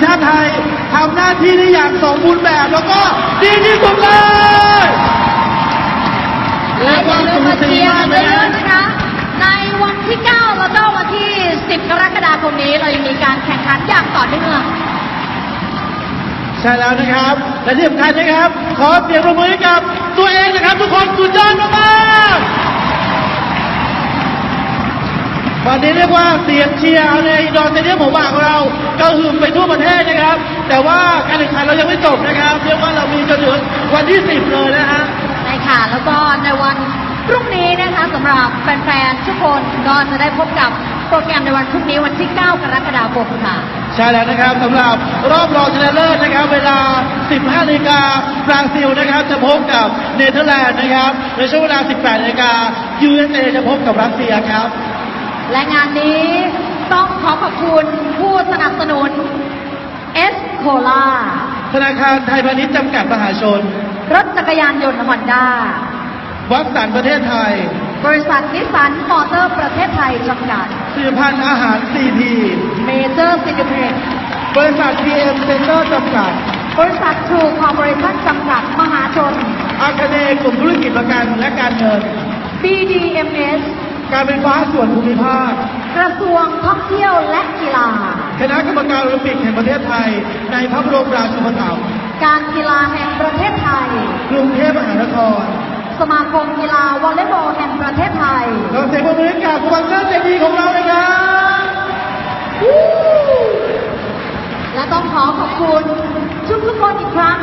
ที่ได้อย่างสมบูรณ์แบบ แล้วก็ดีที่สุดเลยและอย่าลืมมาเชียร์เยอะๆนะคะ ในวันที่ 9 แล้วก็วันที่ 10 กรกฎาคมนี้เรายังมีการแข่งขันอย่างต่อเนื่องใช่แล้วนะครับ และที่สำคัญนะครับ ขอเสียงปรบมือให้กับตัวเองนะครับ ทุกคนสุดยอดมากๆ วันนี้เรียกว่าเสียงเชียร์เอาในดอนเตเดียมของบางของเราก็หึมไปทั่วประเทศนะครับ แต่ว่าการแข่งขันเรายังไม่จบนะครับเรียกว่าเรามีจนถึงวันที่ 10 เลยนะฮะใช่ค่ะ แล้วก็ในวันพรุ่งนี้นะคะสำหรับแฟนๆทุกคนก็จะได้พบกับโปรแกรมในวันพรุ่งนี้วันที่ 9 กรกฎาคมค่ะ ใช่แล้วนะครับสำหรับรอบรองชนะเลิศนะครับ เวลา 15นาฬิกาบราซิลนะครับ จะพบกับเนเธอร์แลนด์นะครับในช่วงเวลา 18นาฬิกา USA จะพบกับรัสเซียครับ และงานนี้ต้องขอขอบคุณผู้สนับสนุนเอสโคลาธนาคารไทยพาณิชย์จำกัดมหาชน รถจักรยานยนต์ฮอนด้าวัคสันประเทศไทย บริษัทนิสสันมอเตอร์ประเทศไทยจำกัดสื่อพันธ์อาหาร CP เมเจอร์ซินิเพล็กบริษัท PM Center จำกัด บริษัททรูคอร์ปอเรชั่นจำกัดมหาชนอาคเนย์กลุ่มธุรกิจประกันและการเงิน BDMS การไฟฟ้าส่วนภูมิภาค กระทรวงท่องเที่ยวและกีฬา คณะกรรมการโอลิมปิกแห่งประเทศไทย ในพระบรมราชูปถัมภ์การกีฬาแห่งประเทศไทย กรุงเทพมหานคร สมาคมกีฬาวอลเลย์บอลแห่งประเทศไทยเราเสียงปรบมือให้กับสปอนเซอร์ใจดีของเราเลยครับและต้องขอขอบคุณทุกทุกๆคนอีกครั้ง